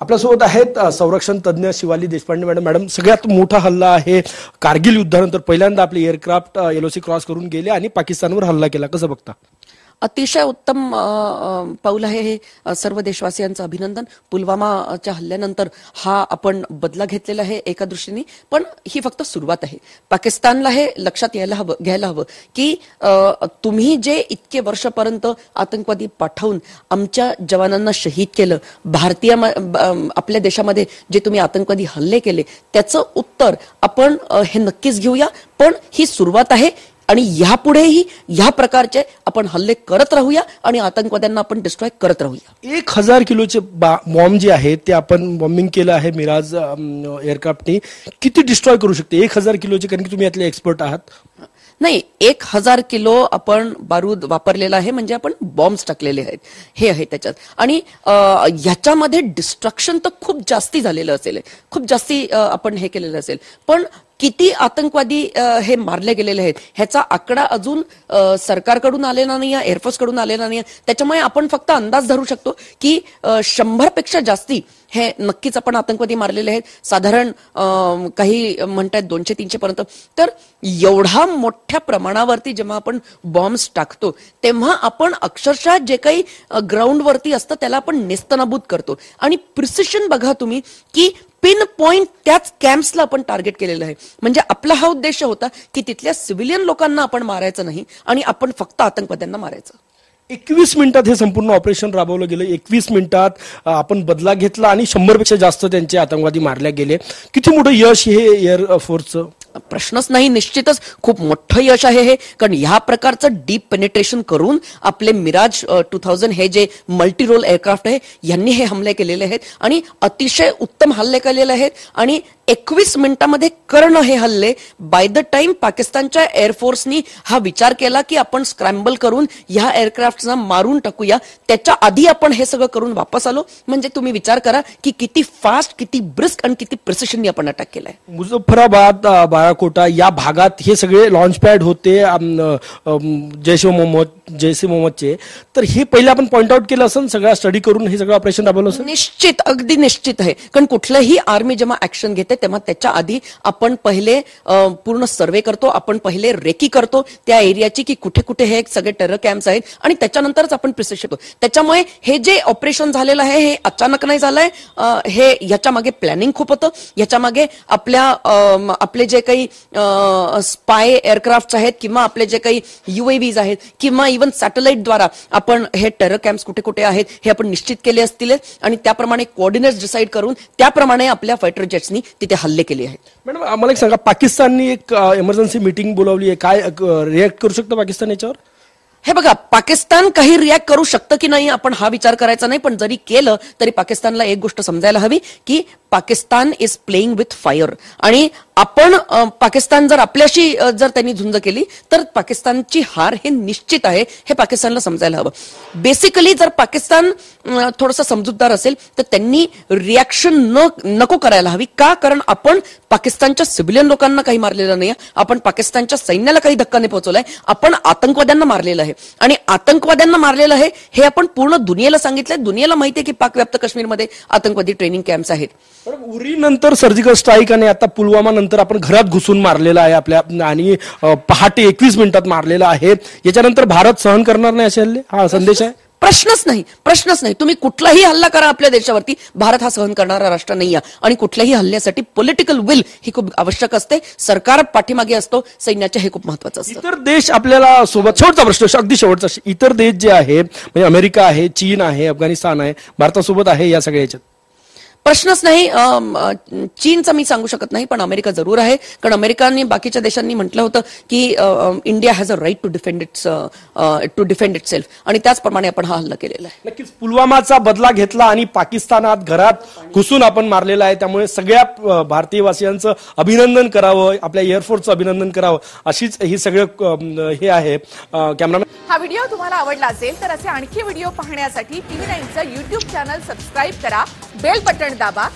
आपल्यासोबत आहेत संरक्षण तज्ज्ञ शिवाली देशपांडे मॅडम. मॅडम सगळ्यात मोठा हल्ला आहे कारगिल युद्धानंतर. पहिल्यांदा आपले एअरक्राफ्ट एलओसी क्रॉस करून गेले आणि पाकिस्तानवर हल्ला केला. कसं बघता? अतिशय उत्तम पाऊल आहे हे सर्व देशवासियांचं अभिनंदन. पुलवामाच्या हल्ल्यानंतर हा आपण बदला घेतलेला आहे एका दृष्टीने पण ही फक्त सुरुवात आहे. पाकिस्तानला हे लक्षात यायला हवं घ्यायला हवं की तुम्ही जे इतके वर्षापर्यंत आतंकवादी पाठवून आमच्या जवानांना शहीद केलं भारतीय म- आपल्या देशामध्ये जे तुम्ही आतंकवादी हल्ले केले त्याचं उत्तर आपण हे नक्कीच घेऊया. पण ही सुरुवात आहे आणि यापुढेही ह्या प्रकारचे आपण हल्ले करत राहूया आणि आतंकवाद्यांना आपण डिस्ट्रॉय करत राहूया. एक हजार किलोचे बॉम्ब जे आहेत ते आपण बॉम्बिंग केलं आहे मिराज एअरक्राफ्टनी किती डिस्ट्रॉय करू शकते? एक हजार किलोचे कारण की तुम्ही यातले एक्सपर्ट आहात. नाही एक हजार किलो आपण बारूद वापरलेला आहे म्हणजे आपण बॉम्ब्स टाकलेले आहेत. हे आहे त्याच्यात. आणि ह्याच्यामध्ये डिस्ट्रक्शन तर खूप जास्ती झालेलं असेल. खूप जास्ती आपण हे केलेलं असेल. पण किती आतंकवादी हे मारले गेलेले आहेत? ह्याचा आकडा अजून सरकारकडून आलेला नाही आहे एअरफोर्सकडून आलेला नाही आहे त्याच्यामुळे आपण फक्त अंदाज धरू शकतो की शंभरपेक्षा जास्ती हे नक्कीच आपण आतंकवादी मारलेले आहेत. साधारण काही म्हणतात दोनशे तीनशे पर्यंत. तर एवढा मोठ्या प्रमाणावरती जेव्हा आपण बॉम्ब्स टाकतो तेव्हा आपण अक्षरशः जे काही ग्राउंडवरती असतं त्याला आपण नेस्तनाबूत करतो. आणि प्रिसिशन बघा तुम्ही की पिन पॉइंट त्याच कॅम्प्सला आपण टार्गेट केलेलं आहे. म्हणजे आपला हा उद्देश होता की तिथल्या सिव्हिलियन लोकांना आपण मारायचं नाही आणि आपण फक्त आतंकवाद्यांना मारायचं. एकवीस मिनिटात हे संपूर्ण ऑपरेशन राबवलं गेलं. एकवीस मिनिटात आपण बदला घेतला आणि शंभरपेक्षा जास्त त्यांचे आतंकवादी मारले गेले. किती मोठं यश हे एअर फोर्सचं? प्रश्नच नाही निश्चितच खूप मोठं यश आहे हे. कारण ह्या प्रकारचं डीप पेनिट्रेशन करून आपले मिराज टू थाउजंड हे जे मल्टी रोल एअरक्राफ्ट आहे यांनी हे हमले केलेले आहेत. आणि अतिशय उत्तम हल्ले केलेले आहेत. आणि एकवीस मिनिटामध्ये करणं हे हल्ले. बाय द टाइम पाकिस्तानच्या एअरफोर्सनी हा विचार केला की आपण स्क्रॅम्बल करून ह्या एअरक्राफ्टना मारून टाकूया त्याच्या आधी आपण हे सगळं करून वापस आलो. म्हणजे तुम्ही विचार करा की किती फास्ट किती ब्रिस्क आणि किती प्रिसिशननी आपण अटॅक केलाय. मुझफ्फराबाद अ, बाराकोटा या भागात हे सगळे लॉन्च पॅड होते जैश ए मोहम्मद जैश मोहम्मदचे. तर हे पहिले आपण पॉइंट आउट केलं असेल सगळं स्टडी करून हे सगळं ऑपरेशन राबवलं असेल? निश्चित अगदी निश्चित आहे. कारण कुठलंही आर्मी जेव्हा ऍक्शन घेते तेव्हा त्याच्या आधी आपण पहिले पूर्ण सर्वे करतो आपण पहिले रेकी करतो त्या एरियाची की कुठे कुठे हे सगळे टेरर कॅम्प्स आहेत आणि त्याच्यानंतरच आपण प्रिसेस येतो त्याच्यामुळे हे जे ऑपरेशन झालेलं आहे हे अचानक नाही झालंय. हे ह्याच्या मागे प्लॅनिंग खूप होतं. ह्याच्या मागे आपल्या आपले जे काही स्पाय एअरक्राफ्ट आहेत किंवा आपले जे काही युएव्हीज आहेत किंवा इव्हन सॅटेलाइटद्वारा आपण हे टेरर कॅम्प्स कुठे कुठे आहेत हे आपण निश्चित केले असतील. आणि त्याप्रमाणे कोऑर्डिनेट्स डिसाईड करून त्याप्रमाणे आपल्या फायटर जेट्सनी तिथे हल्ले केले आहेत. मॅडम आम्हाला एक सांगा पाकिस्ताननी एक इमर्जन्सी मीटिंग बोलावली आहे. काय रिॲक्ट करू शकतं पाकिस्तान याच्यावर? हे बघा पाकिस्तान काही रिॲक्ट करू शकतं की नाही आपण हा विचार करायचा नाही पण जरी केलं तरी पाकिस्तानला एक गोष्ट समजायला हवी की Pakistan is playing with fire आणि आपण पाकिस्तान जर आपल्याशी जर त्यांनी झुंज केली तर पाकिस्तानची हार हे निश्चित आहे. हे पाकिस्तानला समजायला हवं. बेसिकली जर पाकिस्तान थोडंसं समजूतदार असेल तर त्यांनी रिॲक्शन न नको करायला हवी. का? कारण आपण पाकिस्तानच्या सिव्हिलियन लोकांना काही मारलेलं नाही आपण पाकिस्तानच्या सैन्याला काही धक्का नाही पोहोचवलाय. आपण आतंकवाद्यांना मारलेलं आहे. आणि आतंकवाद्यांना मारलेलं आहे हे आपण पूर्ण दुनियेला सांगितलंय. दुनियेला माहिती आहे की पाकव्याप्त काश्मीरमध्ये आतंकवादी ट्रेनिंग कॅम्प्स आहेत. उरी नंतर सर्जिकल स्ट्राईक आणि आता पुलवामा नंतर आपण घरात घुसून मारलेला आहे आपल्या आणि पहाटे एकवीस मिनिटात मारलेला आहे. याच्यानंतर भारत सहन करणार नाही असे हल्ले? हा संदेश आहे? प्रश्नच नाही प्रश्नच नाही. तुम्ही कुठलाही हल्ला करा आपल्या देशावरती भारत हा सहन करणारा राष्ट्र नाही आहे आणि कुठल्याही हल्ल्यासाठी पॉलिटिकल विल ही खूप आवश्यक असते. सरकार पाठीमागे असतो सैन्याचे हे खूप महत्वाचं असतं. इतर देश आपल्याला सोबत शेवटचा प्रश्न अगदी शेवटचा इतर देश जे आहे म्हणजे अमेरिका आहे चीन आहे अफगाणिस्तान आहे भारतासोबत आहे या सगळ्या याच्यात. प्रश्नच नाही चीनचं मी सांगू शकत नाही पण अमेरिका जरूर आहे. कारण अमेरिकांनी बाकीच्या देशांनी म्हटलं होतं की India has a right to defend its to defend itself आणि त्याचप्रमाणे आपण हा हल्ला केलेला आहे. नक्कीच पुलवामाचा बदला घेतला आणि पाकिस्तानात घरात घुसून आपण मारलेला आहे. त्यामुळे सगळ्या भारतीय वासियांचं अभिनंदन करावं आपल्या एअरफोर्सचं अभिनंदन करावं अशीच ही सगळं हे आहे कॅमेरामॅन हा व्हिडिओ तुम्हाला आवडला असेल तर असे आणखी व्हिडिओ पाहण्यासाठी टीव्ही नाईनचं युट्यूब चॅनल सबस्क्राईब करा. बेल बटण दाबा.